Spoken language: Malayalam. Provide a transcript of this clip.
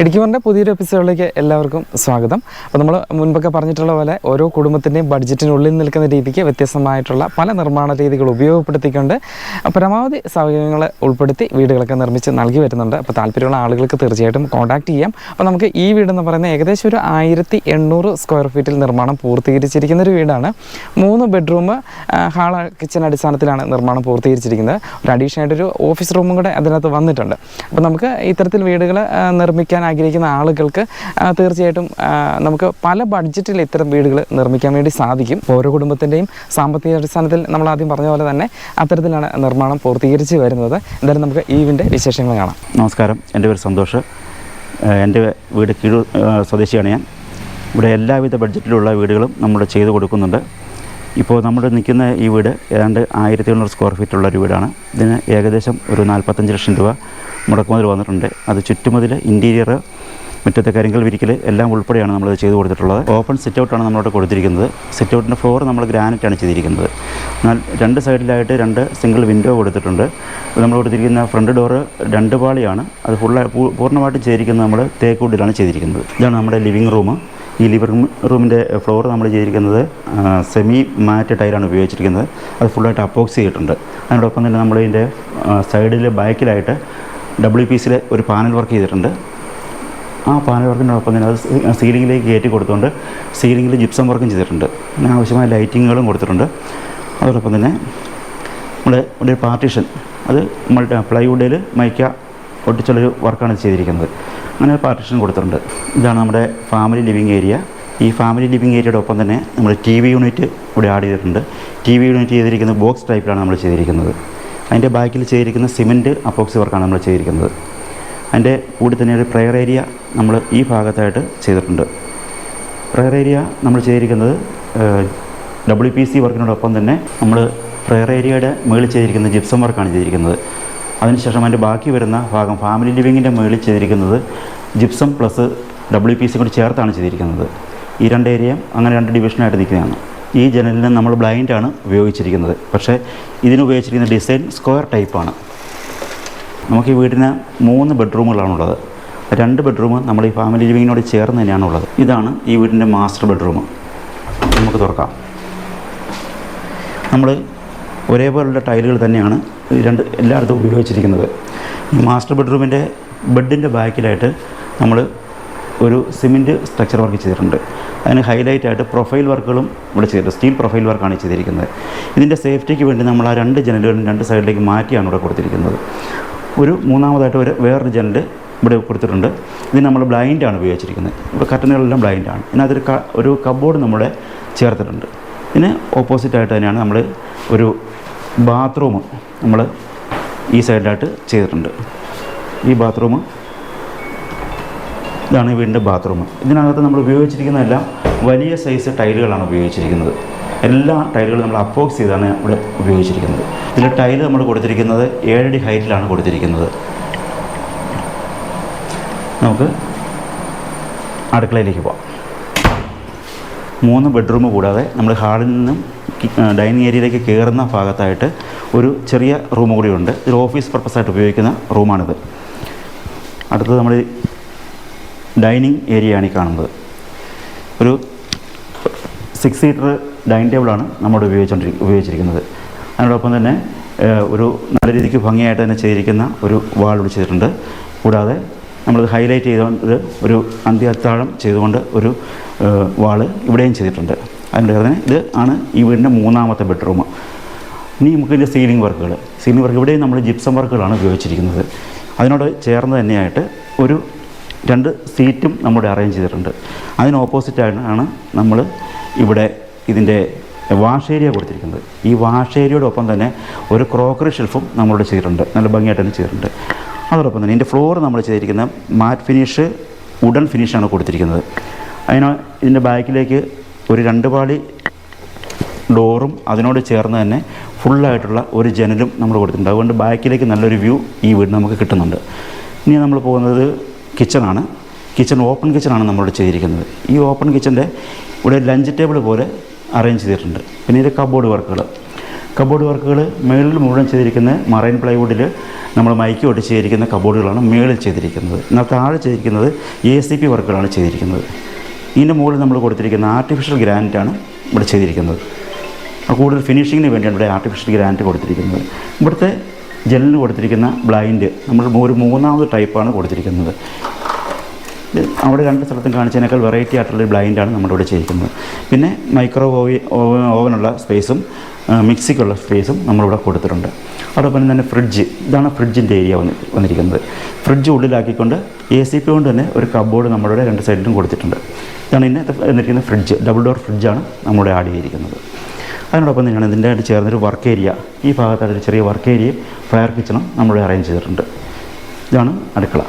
ഇടുക്കിവറിന്റെ പുതിയൊരു എപ്പിസോഡിലേക്ക് എല്ലാവർക്കും സ്വാഗതം. അപ്പോൾ നമ്മൾ മുൻപൊക്കെ പറഞ്ഞിട്ടുള്ള പോലെ ഓരോ കുടുംബത്തിന്റെയും ബഡ്ജറ്റിനുള്ളിൽ നിൽക്കുന്ന രീതിക്ക് വ്യത്യസ്തമായിട്ടുള്ള പല നിർമ്മാണ രീതികൾ ഉപയോഗപ്പെടുത്തിക്കൊണ്ട് പരമാവധി സൗകര്യങ്ങൾ ഉൾപ്പെടുത്തി വീടുകളൊക്കെ നിർമ്മിച്ച് നൽകി വരുന്നുണ്ട്. അപ്പോൾ താല്പര്യമുള്ള ആളുകൾക്ക് തീർച്ചയായിട്ടും കോൺടാക്ട് ചെയ്യാം. അപ്പോൾ നമുക്ക് ഈ വീടെന്ന് പറയുന്നത് ഏകദേശം ഒരു ആയിരത്തി എണ്ണൂറ് സ്ക്വയർ ഫീറ്റിൽ നിർമ്മാണം പൂർത്തീകരിച്ചിരിക്കുന്ന ഒരു വീടാണ്. മൂന്ന് ബെഡ്റൂം ഹാൾ കിച്ചൺ അടിസ്ഥാനത്തിലാണ് നിർമ്മാണം പൂർത്തീകരിച്ചിരിക്കുന്നത്. ഒരു അഡീഷണൽ ആയിട്ടൊരു ഓഫീസ് റൂമും കൂടെ അതിനകത്ത് വന്നിട്ടുണ്ട്. അപ്പോൾ നമുക്ക് ഇത്തരത്തിൽ വീടുകൾ നിർമ്മിക്കാൻ ആഗ്രഹിക്കുന്ന ആളുകൾക്ക് തീർച്ചയായിട്ടും നമുക്ക് പല ബഡ്ജറ്റിൽ ഇത്തരം വീടുകൾ നിർമ്മിക്കാൻ വേണ്ടി സാധിക്കും. ഓരോ കുടുംബത്തിന്റെയും സാമ്പത്തിക അടിസ്ഥാനത്തിൽ നമ്മൾ ആദ്യം പറഞ്ഞ പോലെ തന്നെ അത്തരത്തിലാണ് നിർമ്മാണം പൂർത്തീകരിച്ച് വരുന്നത്. എന്തായാലും നമുക്ക് ഈ വീടിന്റെ വിശേഷങ്ങൾ കാണാം. നമസ്കാരം. എന്റെ പേര് സന്തോഷ്. എന്റെ വീട് കീഴ് സ്വദേശിയാണ് ഞാൻ. ഇവിടെ എല്ലാവിധ ബഡ്ജറ്റിലുള്ള വീടുകളും നമ്മൾ ചെയ്തു കൊടുക്കുന്നുണ്ട്. ഇപ്പോൾ നമ്മൾ നിൽക്കുന്ന ഈ വീട് ഏതാണ്ട് ആയിരത്തി എണ്ണൂറ് സ്ക്വയർ ഫീറ്റുള്ള ഒരു വീടാണ്. ഇതിന് ഏകദേശം ഒരു നാൽപ്പത്തഞ്ച് ലക്ഷം രൂപ മുടക്കുമതിൽ വന്നിട്ടുണ്ട്. അത് ചുറ്റുമതിൽ ഇന്റീരിയർ മുറ്റത്തെ കരിങ്കൽ വിരിക്കൽ എല്ലാം ഉൾപ്പെടെയാണ് നമ്മളത് ചെയ്തു കൊടുത്തിട്ടുള്ളത്. ഓപ്പൺ സിറ്റ് ഔട്ടാണ് നമ്മളോട് കൊടുത്തിരിക്കുന്നത്. സിറ്റ് ഔട്ടിന്റെ ഫ്ലോർ നമ്മൾ ഗ്രാനൈറ്റാണ് ചെയ്തിരിക്കുന്നത്. എന്നാൽ രണ്ട് സൈഡിലായിട്ട് രണ്ട് സിംഗിൾ വിൻഡോ കൊടുത്തിട്ടുണ്ട്. നമ്മൾ കൊടുത്തിരിക്കുന്ന ഫ്രണ്ട് ഡോറ് രണ്ട് പാളിയാണ്. അത് ഫുള്ള് പൂർണമായിട്ടും ചെയ്തിരിക്കുന്നത് നമ്മൾ തേക്കുണ്ടിലാണ് ചെയ്തിരിക്കുന്നത്. ഇതാണ് നമ്മുടെ ലിവിങ് റൂം ഈ ലിവിംഗ് റൂമിന്റെ ഫ്ലോർ നമ്മൾ ചെയ്തിരിക്കുന്നത് സെമി മാറ്റ് ടൈലാണ് ഉപയോഗിച്ചിരിക്കുന്നത്. അത് ഫുള്ളായിട്ട് അപ്പോക്സ് ചെയ്തിട്ടുണ്ട്. അതിനോടൊപ്പം തന്നെ നമ്മൾ ഇതിന്റെ സൈഡിൽ ബാക്കിലായിട്ട് ഡബ്ല്യു പി സിയിലെ ഒരു പാനൽ വർക്ക് ചെയ്തിട്ടുണ്ട്. ആ പാനൽ വർക്കിനോടൊപ്പം തന്നെ അത് സീലിങ്ങിലേക്ക് കയറ്റി കൊടുത്തുകൊണ്ട് സീലിങ്ങിൽ ജിപ്സം വർക്കും ചെയ്തിട്ടുണ്ട്. പിന്നെ ആവശ്യമായ ലൈറ്റിങ്ങുകളും കൊടുത്തിട്ടുണ്ട്. അതോടൊപ്പം തന്നെ നമ്മുടെ ഒരു പാർട്ടീഷൻ അത് നമ്മൾ പ്ലൈവുഡിൽ മൈക്ക ഒട്ടിച്ചുള്ളൊരു വർക്കാണ് ചെയ്തിരിക്കുന്നത്. അങ്ങനെ പാർട്ടിഷൻ കൊടുത്തിട്ടുണ്ട്. ഇതാണ് നമ്മുടെ ഫാമിലി ലിവിങ് ഏരിയ ഈ ഫാമിലി ലിവിങ് ഏരിയയുടെ ഒപ്പം തന്നെ നമ്മൾ ടി വി യൂണിറ്റ് ഇവിടെ ആഡ് ചെയ്തിട്ടുണ്ട്. ടി വി യൂണിറ്റ് ചെയ്തിരിക്കുന്നത് ബോക്സ് ടൈപ്പിലാണ് നമ്മൾ ചെയ്തിരിക്കുന്നത്. അതിന്റെ ബാക്കിൽ ചെയ്തിരിക്കുന്ന സിമെന്റ് അപ്പോക്സി വർക്കാണ് നമ്മൾ ചെയ്തിരിക്കുന്നത്. അതിന്റെ കൂടി തന്നെ ഒരു പ്രെയർ ഏരിയ നമ്മൾ ഈ ഭാഗത്തായിട്ട് ചെയ്തിട്ടുണ്ട്. പ്രെയർ ഏരിയ നമ്മൾ ചെയ്തിരിക്കുന്നത് ഡബ്ല്യു പി സി വർക്കിനോടൊപ്പം തന്നെ നമ്മൾ പ്രെയർ ഏരിയയുടെ മുകളിൽ ചെയ്തിരിക്കുന്ന ജിപ്സം വർക്കാണ് ചെയ്തിരിക്കുന്നത്. അതിനുശേഷം അതിന്റെ ബാക്കി വരുന്ന ഭാഗം ഫാമിലി ലിവിങ്ങിന്റെ മുകളിൽ ചെയ്തിരിക്കുന്നത് gypsum plus W P C കൂടി ചേർത്താണ് ചെയ്തിരിക്കുന്നത്. ഈ രണ്ട് ഏരിയയും അങ്ങനെ രണ്ട് ഡിവിഷനായിട്ട് നിൽക്കുന്നതാണ് ഈ ജനലിന് നമ്മൾ ബ്ലൈൻഡാണ് ഉപയോഗിച്ചിരിക്കുന്നത്. പക്ഷേ ഇതിനുപയോഗിച്ചിരിക്കുന്ന ഡിസൈൻ സ്ക്വയർ ടൈപ്പാണ് നമുക്ക് ഈ വീടിന് മൂന്ന് ബെഡ്റൂമുകളാണുള്ളത് രണ്ട് ബെഡ്റൂം നമ്മൾ ഈ ഫാമിലി ലിവിങ്ങിനോട് ചേർന്ന് തന്നെയാണ് ഉള്ളത്. ഇതാണ് ഈ വീടിന്റെ മാസ്റ്റർ ബെഡ്റൂം നമുക്ക് തുറക്കാം. നമ്മൾ ഒരേപോലുള്ള ടൈലുകൾ തന്നെയാണ് രണ്ട് എല്ലായിടത്തും ഉപയോഗിച്ചിരിക്കുന്നത്. ഈ മാസ്റ്റർ ബെഡ്റൂമിന്റെ ബെഡിന്റെ ബാക്കിലായിട്ട് നമ്മൾ ഒരു സിമെന്റ് സ്ട്രക്ചർ വർക്ക് ചെയ്തിട്ടുണ്ട്. അതിന് ഹൈലൈറ്റ് ആയിട്ട് പ്രൊഫൈൽ വർക്കുകളും ഇവിടെ ചെയ്തിട്ടുണ്ട്. സ്റ്റീൽ പ്രൊഫൈൽ വർക്കാണ് ചെയ്തിരിക്കുന്നത്. ഇതിന്റെ സേഫ്റ്റിക്ക് വേണ്ടി നമ്മൾ ആ രണ്ട് ജനലുകളും രണ്ട് സൈഡിലേക്ക് മാറ്റിയാണ് ഇവിടെ കൊടുത്തിരിക്കുന്നത്. ഒരു മൂന്നാമതായിട്ട് ഒരു വേറൊരു ജനൽ ഇവിടെ കൊടുത്തിട്ടുണ്ട്. ഇത് നമ്മൾ ബ്ലൈൻഡാണ് ഉപയോഗിച്ചിരിക്കുന്നത്. ഇവിടെ കട്ടനുകളെല്ലാം ബ്ലൈൻഡാണ് ഇതിനകത്തൊരു ക ഒരു കബോർഡ് നമ്മുടെ ചേർത്തിട്ടുണ്ട്. ഇതിന് ഓപ്പോസിറ്റായിട്ട് തന്നെയാണ് നമ്മൾ ഒരു ബാത്റൂം നമ്മൾ ഈ സൈഡിലായിട്ട് ചെയ്തിട്ടുണ്ട്. ഈ ബാത്റൂം ഇതാണ് വീടിന്റെ ബാത്റൂം ഇതിനകത്ത് നമ്മൾ ഉപയോഗിച്ചിരിക്കുന്നതെല്ലാം വലിയ സൈസ് ടൈലുകളാണ് ഉപയോഗിച്ചിരിക്കുന്നത്. എല്ലാ ടൈലുകളും നമ്മൾ അപ്പോക്സ് ചെയ്താണ് ഇവിടെ ഉപയോഗിച്ചിരിക്കുന്നത്. ഇതിൽ ടൈൽ നമ്മൾ കൊടുത്തിരിക്കുന്നത് ഏഴടി ഹൈറ്റിലാണ് കൊടുത്തിരിക്കുന്നത്. നമുക്ക് അടുക്കളയിലേക്ക് പോവാം. മൂന്ന് ബെഡ്റൂം കൂടാതെ നമ്മൾ ഹാളിൽ നിന്നും ഡൈനിങ് ഏരിയയിലേക്ക് കയറുന്ന ഭാഗത്തായിട്ട് ഒരു ചെറിയ റൂം കൂടി ഉണ്ട് ഒരു ഓഫീസ് പർപ്പസായിട്ട് ഉപയോഗിക്കുന്ന റൂമാണിത്. അടുത്തത് നമ്മൾ ഡൈനിങ് ഏരിയയാണ് ഈ കാണുന്നത്. ഒരു സിക്സ് സീറ്റർ ഡൈനിങ് ടേബിളാണ് നമ്മൾ ഉപയോഗിച്ചുകൊണ്ടിരി ഉപയോഗിച്ചിരിക്കുന്നത്. അതിനോടൊപ്പം തന്നെ ഒരു നല്ല രീതിക്ക് ഭംഗിയായിട്ട് തന്നെ ചെയ്തിരിക്കുന്ന ഒരു വാൾ വിളിച്ചിട്ടുണ്ട് കൂടാതെ നമ്മൾ ഹൈലൈറ്റ് ചെയ്തുകൊണ്ട് ഒരു അന്ത്യത്താഴം ചെയ്തുകൊണ്ട് ഒരു വാൾ ഇവിടെയും ചെയ്തിട്ടുണ്ട്. അതിന്റെ തന്നെ ഇത് ആണ് ഈ വീടിന്റെ മൂന്നാമത്തെ ബെഡ്റൂം. ഇനി നമുക്ക് ഇതിന്റെ സീലിംഗ് വർക്കുകൾ സീലിംഗ് വർക്ക് ഇവിടെയും നമ്മൾ ജിപ്സം വർക്കുകളാണ് ഉപയോഗിച്ചിരിക്കുന്നത്. അതിനോട് ചേർന്ന് തന്നെയായിട്ട് ഒരു രണ്ട് സീറ്റും നമ്മുടെ അറേഞ്ച് ചെയ്തിട്ടുണ്ട്. അതിന് ഓപ്പോസിറ്റായിട്ടാണ് നമ്മൾ ഇവിടെ ഇതിന്റെ വാഷ് ഏരിയ കൊടുത്തിരിക്കുന്നത്. ഈ വാഷ് ഏരിയയോടൊപ്പം തന്നെ ഒരു ക്രോക്കറി ഷെൽഫും നമ്മളിവിടെ ചെയ്തിട്ടുണ്ട്. നല്ല ഭംഗിയായിട്ട് തന്നെ ചെയ്തിട്ടുണ്ട്. അതോടൊപ്പം തന്നെ ഇതിന്റെ ഫ്ലോർ നമ്മൾ ചെയ്തിരിക്കുന്ന മാറ്റ് ഫിനിഷ് വുഡൻ ഫിനിഷാണ് കൊടുത്തിരിക്കുന്നത്. അതിന് ഇതിന്റെ ബാക്കിലേക്ക് ഒരു രണ്ട് പാളി ഡോറും അതിനോട് ചേർന്ന് തന്നെ ഫുള്ളായിട്ടുള്ള ഒരു ജനലും നമ്മൾ കൊടുത്തിട്ടുണ്ട്. അതുകൊണ്ട് ബാക്കിലേക്ക് നല്ലൊരു വ്യൂ ഈ വീടിന് നമുക്ക് കിട്ടുന്നുണ്ട്. ഇനി നമ്മൾ പോകുന്നത് കിച്ചണാണ്. കിച്ചൺ ഓപ്പൺ കിച്ചണാണ് നമ്മളിവിടെ ചെയ്തിരിക്കുന്നത്. ഈ ഓപ്പൺ കിച്ചന്റെ ഇവിടെ ലഞ്ച് ടേബിൾ പോലെ അറേഞ്ച് ചെയ്തിട്ടുണ്ട്. പിന്നെ ഇത് കബോർഡ് വർക്കുകൾ. കബോർഡ് വർക്കുകൾ മുകളിൽ മുഴുവൻ ചെയ്തിരിക്കുന്ന മറൈൻ പ്ലൈവുഡിൽ നമ്മൾ മൈക്ക് ഒട്ടിച്ച് ചെയ്തിരിക്കുന്ന കബോർഡുകളാണ് മുകളിൽ ചെയ്തിരിക്കുന്നത്. എന്നാൽ താഴെ ചെയ്തിരിക്കുന്നത് എ സി പി വർക്കുകളാണ് ചെയ്തിരിക്കുന്നത്. ഇതിന്റെ മുകളിൽ നമ്മൾ കൊടുത്തിരിക്കുന്ന ആർട്ടിഫിഷ്യൽ ഗ്രാനൈറ്റാണ് ഇവിടെ ചെയ്തിരിക്കുന്നത്. കൂടുതൽ ഫിനിഷിങ്ങിന് വേണ്ടിയാണ് ഇവിടെ ആർട്ടിഫിഷ്യൽ ഗ്രാനൈറ്റ് കൊടുത്തിരിക്കുന്നത്. ഇവിടുത്തെ ജെല്ലിന് കൊടുത്തിരിക്കുന്ന ബ്ലൈൻഡ് നമ്മൾ ഒരു മൂന്നാമത് ടൈപ്പാണ് കൊടുത്തിരിക്കുന്നത്. അവിടെ രണ്ട് സ്ഥലത്തും കാണിച്ചതിനേക്കാൾ വെറൈറ്റി ആയിട്ടുള്ള ബ്ലൈൻഡാണ് നമ്മളിവിടെ ചെയ്തിരിക്കുന്നത്. പിന്നെ മൈക്രോ ഓവി ഓവനുള്ള സ്പേസും മിക്സിക്കുള്ള സ്പേസും നമ്മളിവിടെ കൊടുത്തിട്ടുണ്ട്. അതോടൊപ്പം തന്നെ ഫ്രിഡ്ജ് ഇതാണ് ഫ്രിഡ്ജിന്റെ ഏരിയ വന്നി വന്നിരിക്കുന്നത്. ഫ്രിഡ്ജ് ഉള്ളിലാക്കിക്കൊണ്ട് എ സി പി കൊണ്ട് തന്നെ ഒരു കബോർഡ് നമ്മളിവിടെ രണ്ട് സൈഡിലും കൊടുത്തിട്ടുണ്ട്. ഇതാണ് ഇതിനകത്ത് എന്നിരിക്കുന്ന ഫ്രിഡ്ജ്. ഡബിൾ ഡോർ ഫ്രിഡ്ജാണ് നമ്മുടെ ആഡ് ചെയ്തിരിക്കുന്നത് അതിനോടൊപ്പം തന്നെയാണ് ഇതിന്റെ ആയിട്ട് ചേർന്നൊരു വർക്ക് ഏരിയ. ഈ ഭാഗത്തായിട്ട് ഒരു ചെറിയ വർക്ക് ഏരിയയും ഫയർ കിച്ചണും നമ്മൾ അറേഞ്ച് ചെയ്തിട്ടുണ്ട്. ഇതാണ് അടുക്കള.